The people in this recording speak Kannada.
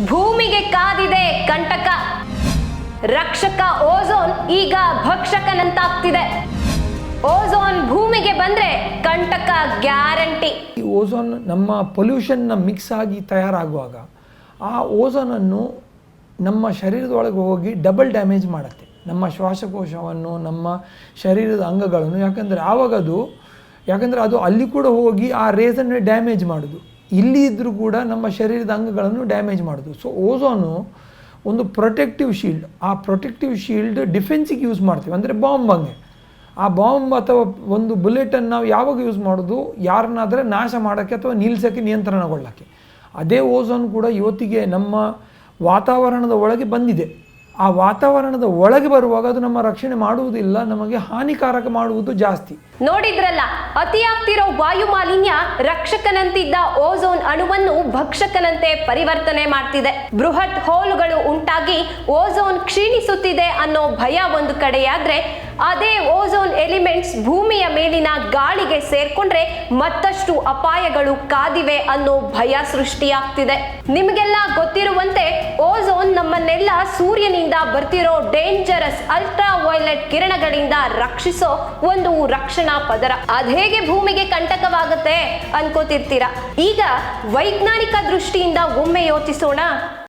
ಭೂಮಿಗೆ ಕಾದಿದೆ ಕಂಟಕ. ರಕ್ಷಕ ಓಝೋನ್ ಈಗ ಭಕ್ಷಕನಂತಾಗ್ತಿದೆ. ಓಝೋನ್ ಭೂಮಿಗೆ ಬಂದ್ರೆ ಕಂಟಕ ಗ್ಯಾರಂಟಿ. ಈ ಓಝೋನ್ ನಮ್ಮ ಪೊಲ್ಯೂಷನ್ನ ಮಿಕ್ಸ್ ಆಗಿ ತಯಾರಾಗುವಾಗ ಆ ಓಝೋನನ್ನು ನಮ್ಮ ಶರೀರದೊಳಗೆ ಹೋಗಿ ಡಬಲ್ ಡ್ಯಾಮೇಜ್ ಮಾಡುತ್ತೆ. ನಮ್ಮ ಶ್ವಾಸಕೋಶವನ್ನು, ನಮ್ಮ ಶರೀರದ ಅಂಗಗಳನ್ನು. ಯಾಕಂದರೆ ಆವಾಗ ಅದು ಯಾಕಂದರೆ ಅದು ಅಲ್ಲಿ ಕೂಡ ಹೋಗಿ ಆ ರೇಸನ್ನೇ ಡ್ಯಾಮೇಜ್ ಮಾಡೋದು. ಇಲ್ಲಿ ಇದ್ದರೂ ಕೂಡ ನಮ್ಮ ಶರೀರದ ಅಂಗಗಳನ್ನು ಡ್ಯಾಮೇಜ್ ಮಾಡೋದು ಸೊ ಓಝೋನು ಒಂದು ಪ್ರೊಟೆಕ್ಟಿವ್ ಶೀಲ್ಡ್ ಆ ಪ್ರೊಟೆಕ್ಟಿವ್ ಶೀಲ್ಡ್ ಡಿಫೆನ್ಸಿಗೆ ಯೂಸ್ ಮಾಡ್ತೀವಿ. ಅಂದರೆ ಬಾಂಬ್ ಹಂಗೆ ಆ ಬಾಂಬ್ ಅಥವಾ ಒಂದು ಬುಲೆಟನ್ನು ನಾವು ಯಾವಾಗ ಯೂಸ್ ಮಾಡೋದು? ಯಾರನ್ನಾದರೆ ನಾಶ ಮಾಡೋಕ್ಕೆ ಅಥವಾ ನಿಲ್ಲಿಸೋಕ್ಕೆ ನಿಯಂತ್ರಣಗೊಳ್ಳೋಕ್ಕೆ. ಅದೇ ಓಝೋನ್ ಕೂಡ ಇವತ್ತಿಗೆ ನಮ್ಮ ವಾತಾವರಣದ ಒಳಗೆ ಬಂದಿದೆ. ಆ ವಾತಾವರಣದ ಒಳಗೆ ಬರುವಾಗ ಅದು ನಮ್ಮ ರಕ್ಷಣೆ ಮಾಡುವುದಿಲ್ಲ, ನಮಗೆ ಹಾನಿಕಾರಕ ಮಾಡುವುದು ಜಾಸ್ತಿ. ನೋಡಿದ್ರಲ್ಲ, ಅತಿಯಾಗ್ತಿರೋ ವಾಯು ಮಾಲಿನ್ಯ ರಕ್ಷಕನಂತಿದ್ದ ಓಝೋನ್ ಅಣುವನ್ನು ಭಕ್ಷಕನಂತೆ ಪರಿವರ್ತನೆ ಮಾಡ್ತಿದೆ. ಬೃಹತ್ ಹೋಲುಗಳು ಉಂಟಾಗಿ ಓಝೋನ್ ಕ್ಷೀಣಿಸುತ್ತಿದೆ ಅನ್ನೋ ಭಯ ಒಂದು ಕಡೆಯಾದ್ರೆ, ಅದೇ ಓಝೋನ್ ಎಲಿಮೆಂಟ್ಸ್ ಭೂಮಿಯ ಮೇಲಿನ ಗಾಳಿಗೆ ಸೇರ್ಕೊಂಡ್ರೆ ಮತ್ತಷ್ಟು ಅಪಾಯಗಳು ಕಾದಿವೆ ಅನ್ನೋ ಭಯ ಸೃಷ್ಟಿಯಾಗ್ತಿದೆ. ನಿಮಗೆಲ್ಲ ಗೊತ್ತಿರುವಂತೆ, ಓಝೋನ್ ನಮ್ಮನ್ನೆಲ್ಲ ಸೂರ್ಯನಿಂದ ಬರ್ತಿರೋ ಡೇಂಜರಸ್ ಅಲ್ಟ್ರಾ ವೈಲೆಟ್ ಕಿರಣಗಳಿಂದ ರಕ್ಷಿಸೋ ಒಂದು ರಕ್ಷಣಾ ಪದರ. ಅದ್ ಹೇಗೆ ಭೂಮಿಗೆ ಕಂಟಕವಾಗುತ್ತೆ ಅನ್ಕೋತಿರ್ತೀರಾ? ಈಗ ವೈಜ್ಞಾನಿಕ ದೃಷ್ಟಿಯಿಂದ ಒಮ್ಮೆ ಯೋಚಿಸೋಣ.